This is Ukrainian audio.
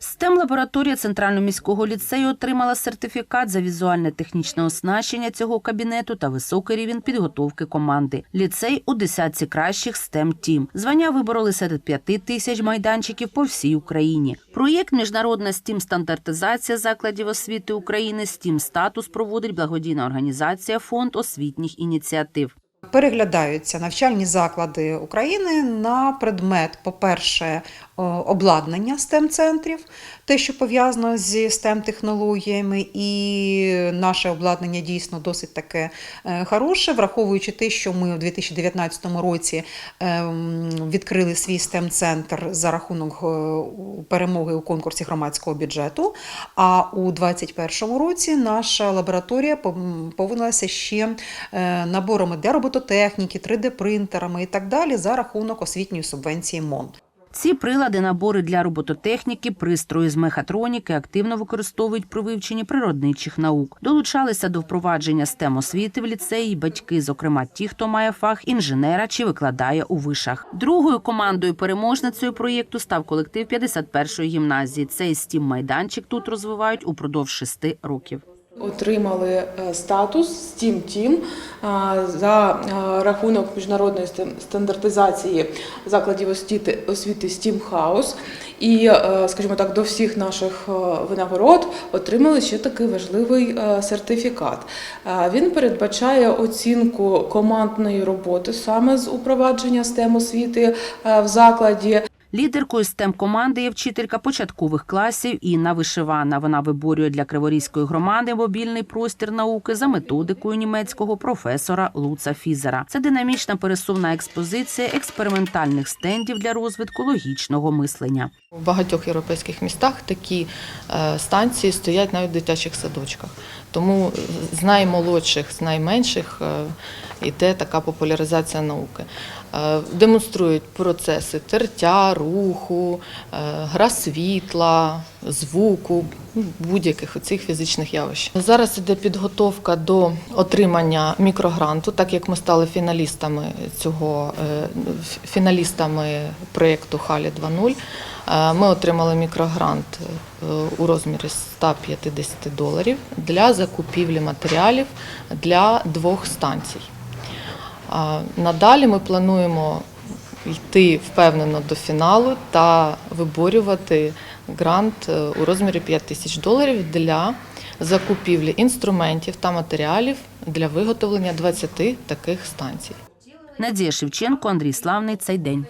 STEM лабораторія Центрального міського ліцею отримала сертифікат за візуальне технічне оснащення цього кабінету та високий рівень підготовки команди. Ліцей у десятці кращих STEM Тім. Звання вибороли серед п'яти тисяч майданчиків по всій Україні. Проєкт Міжнародна STEM стандартизація закладів освіти України STEM статус проводить благодійна організація Фонд освітніх ініціатив. Переглядаються навчальні заклади України на предмет, по-перше, обладнання STEM-центрів, те, що пов'язано зі STEM-технологіями, і наше обладнання дійсно досить таке е, хороше, враховуючи те, що ми у 2019 році ем, відкрили свій STEM-центр за рахунок е, перемоги у конкурсі громадського бюджету. А у 2021 році наша лабораторія повинилася ще е, наборами для робототехніки, 3D-принтерами і так далі за рахунок освітньої субвенції МОН. Ці прилади, набори для робототехніки, пристрої з мехатроніки активно використовують при вивченні природничих наук. Долучалися до впровадження STEM освіти в ліцеї батьки, зокрема ті, хто має фах інженера чи викладає у вишах. Другою командою переможницею проєкту став колектив 51-ї гімназії. Цей стім майданчик тут розвивають упродовж шести років. Отримали е, статус STEAM Team е, за е, рахунок міжнародної стандартизації закладів освіти, освіти STEAM House. І, скажімо так, до всіх наших винагород отримали ще такий важливий сертифікат. Він передбачає оцінку командної роботи саме з упровадження STEM освіти в закладі. Лідеркою stem команди є вчителька початкових класів Інна Вишивана. Вона виборює для Криворізької громади мобільний простір науки за методикою німецького професора Луца Фізера. Це динамічна пересувна експозиція експериментальних стендів для розвитку логічного мислення. У багатьох європейських містах такі е, станції стоять навіть в дитячих садочках. Тому з наймолодших, з найменших е, йде така популяризація науки. Е, Демонструють процеси тертя, руху, е, гра світла, звуку, будь-яких цих фізичних явищ. Зараз іде підготовка до отримання мікрогранту, так як ми стали фіналістами цього е, фіналістами проєкту Халі 2.0. Е, Ми отримали мікрогрант у розмірі 150 доларів для закупівлі матеріалів для двох станцій. Надалі ми плануємо йти впевнено до фіналу та виборювати грант е, у розмірі 5 тисяч доларів для закупівлі інструментів та матеріалів для виготовлення 20 таких станцій. Надія Шевченко, Андрій Славний. Цей день.